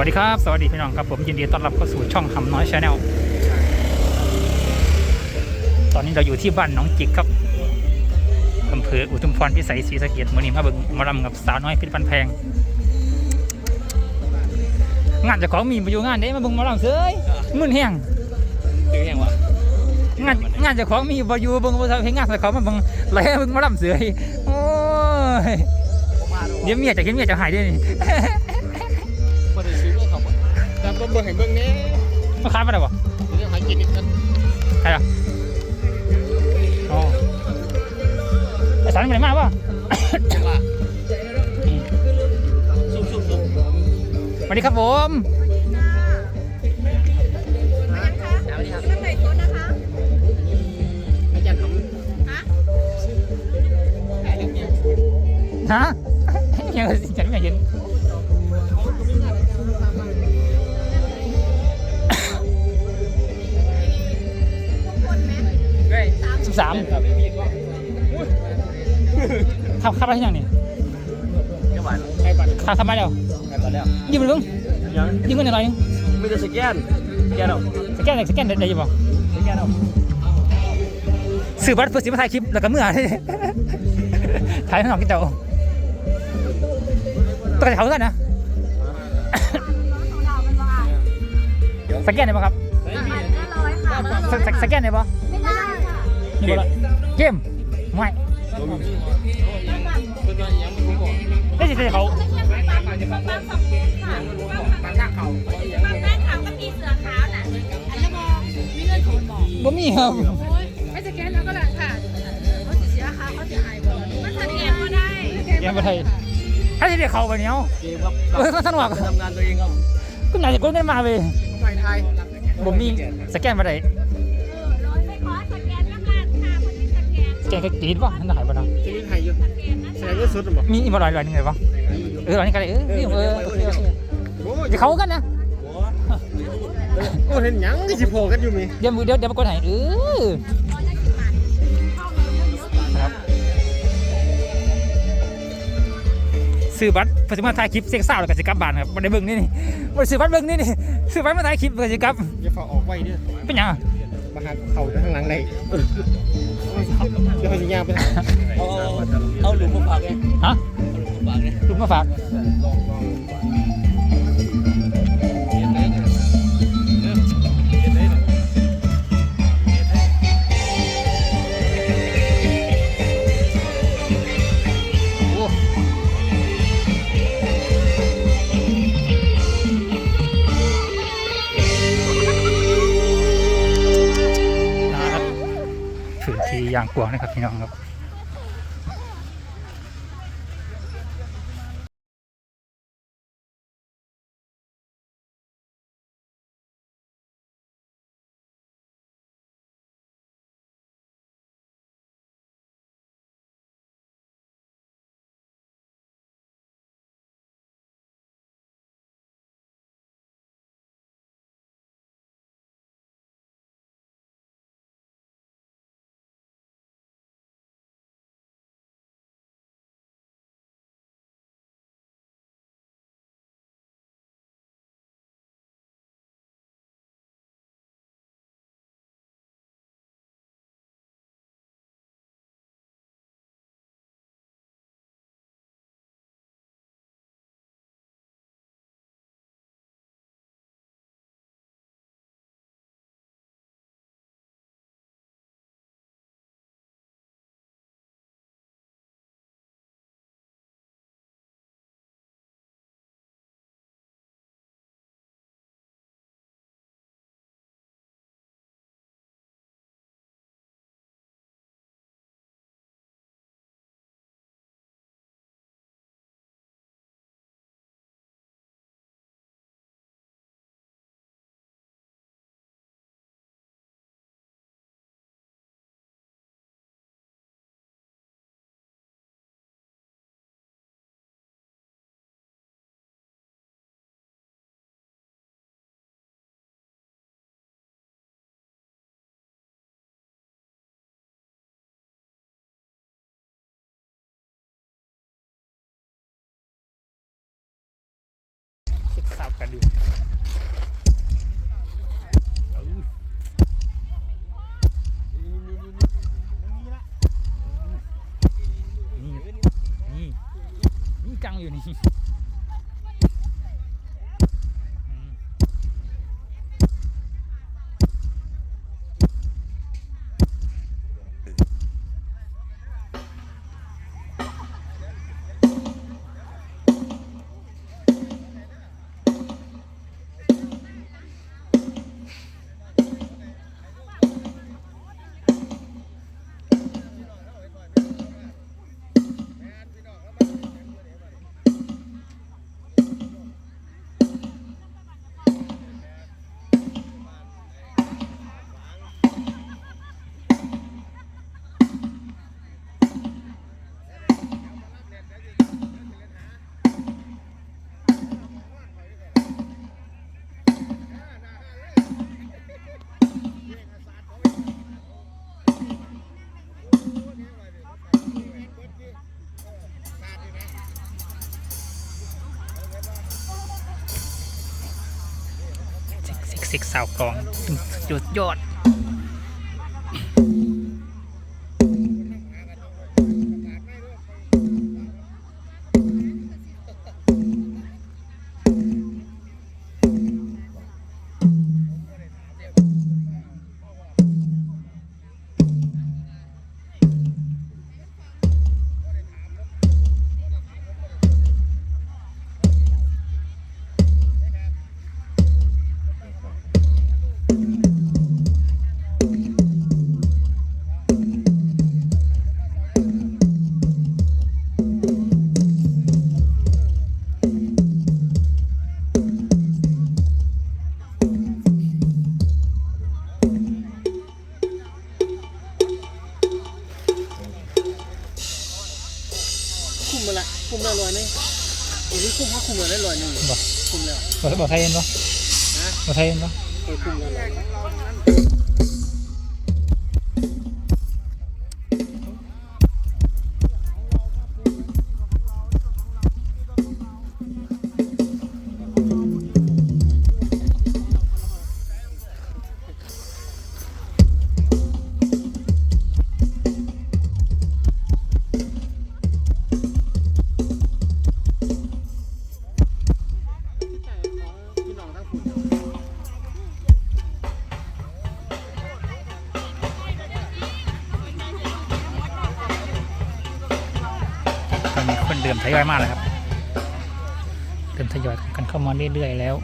วัสดีครับ สวัสดีพี่น้องครับผมยินดีต้อนรับเข้าสู่ช่องคำน้อยชาแนลตอนนี้เราอยู่ที่บ้านหน้องจิกครับอำเภออุทุมพรพิสัยศรีสะเกดมือนี้มาเบิ่งหมาลำกับสาวน้อยเพชรบันแพง งานเจะของมีมาอยู่งานเด้มาเบิ่งหมาลำเสยมึนแห้งคือยังวะงานงานเจะของมีบ่อยู่เบิ่งบ่ทำเพลงงานแต่เขามาเบิ่งไหลเบิ่งหมาลำเสยโอ้ยเดี๋ยวเมียจะกินเมียจะหายเด้วยนี่ เบิ่งให้เบิ่งแหน่มาค้ามาได้บ่เรื่องหากินนี่กันใครอะอ๋อไอ้สารมันไหนมาป่ะว่าซุ่มๆสวัสดีครับผมๆสวัสดีครับท่านไหนโซนนะคะอาจารย์ทฮะำถ่ายเรื่องเนี้ยฮะยังฉันไม่เห็น สิบสามครับไม่มีก็ขับขับอะไรที่ยังนี่จังหวัดใครบัตรขับทำไมเดี๋ยวใครบัตรแล้วยืมมันลุงยังยืมเงินหน่อยนึงมีแต่สแกนสแกนเอาสแกนสแกนได้ยังบ่สแกนเอาสื่อบัตรเพื่อสิมาถ่ายคลิปแล้วก็เมื่อถ่ายข้างนอกกินเตาตัวกระเถากันนะของเราเป็นว่าสแกนได้ป่ะครับเฮ้ยมีห้าร้อยค่ะสสสแกนได้ป่ะไม่ได้ค่ะ นี่บ่ละเกมไม่บ่มีเพิ่นว่ายังบ่บอกได้สิเขาไม่ใช่บางฝังนู้นค่ะบางทางเขาบ่าก็มีเสือขาวน่ะอันละมมีเงินโอนบอกบ่มีครับโอ้ยไม่สแกนแล้วก็หลังค่ะเขาจะเสียค่ะเขาจะหายบ่มันสแกนก็ได้เกมประเทศถ้าจะได้เขาไปเนี้ยเกมครับเออก็สนุกทำงานตัวเองครับก็ไหนจะกดเงินมาเว้ยไปไทยผมมีสแกนมาได้ แกนสแกนก็กรีดป่ะนั่นหายป่ะนะจะมีไทยอยู่สแกนนะแสคะดงว่าสุดหรือเปล่ามีอีกบ่ลอยลอยนึงไงป่ะเออลอยนี่กันเลยเออนี่เออโอเคโอเคโอ้จะเขากันนะโหเห็นหยังที่สิโผล่กันอยู่มีเดี๋ยวมือเดี๋ยวเดี๋ยวมากดให้เออครับซื้อบัตรพอสิมาถ่ายคลิปเซ็กซ์สาวแล้วก็สิกลับบ้านครับบ่ได้เบิ่งนี่นี่บ่ได้ซื้อบัตรเบิ่งนี่นี่ซื้อบัตรมาถ่ายคลิปแล้วก็สิกลับอย่าฝากออกไว้เด้อเป็นหยังอะ มาหาเขาทางหลังไหนเดี๋ยวเขาจะย่างไปเอาเอาหลุมมาฝากไงฮะเอาหลุมมาฝากไงลูกมาฝาก กวางนะครับพี่น้องครับ กันดูเอานี่นี่นี่จังอยู่นี่ ซิกซิกสาวกลองสุดยอด คุ้มมาละคุ้มละร้อยหนึงโอ้ยคุ้มพักคุ้มละได้ร้อยหนึงบ่คุ้มแล้วบ่บ่ไทยเห็นบ่ฮะบ่ไทยเห็นบ่เออคุ้มละ ยอยมากเลยครับเดิมทยอยกันเข้ามาเรื่อยๆแล้ว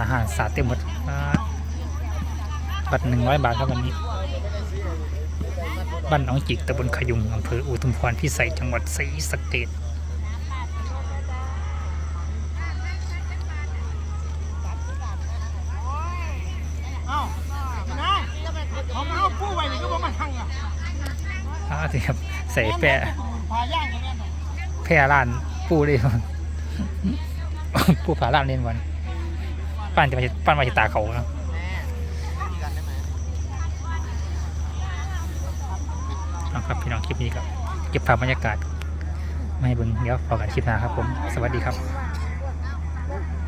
อาหารสาดเต็มหมดอ่า บัตรหนึ่งร้อยบาทครับวันนี้ บ้านหนองจิกตำบลขยุงอำเภออุทุมพรพิสัยจังหวัดศรีสะเกดอ้านะเขามาเอาผู้ไว้นี่ก็บ่มาทังอะอ่าสิครับใส่แพาย่างกันแน่นอนแพร่ร้านปูเลยปูผาร้านเล่นวันป้านจะมาป้านมาจิตาเขาเนาะเอาครับพี่น้อง คลิปนี้ครับ เก็บภาพบรรยากาศมาให้เบิ่งเดี๋ยวพอกันคลิปหน้าครับผม สวัสดีครับ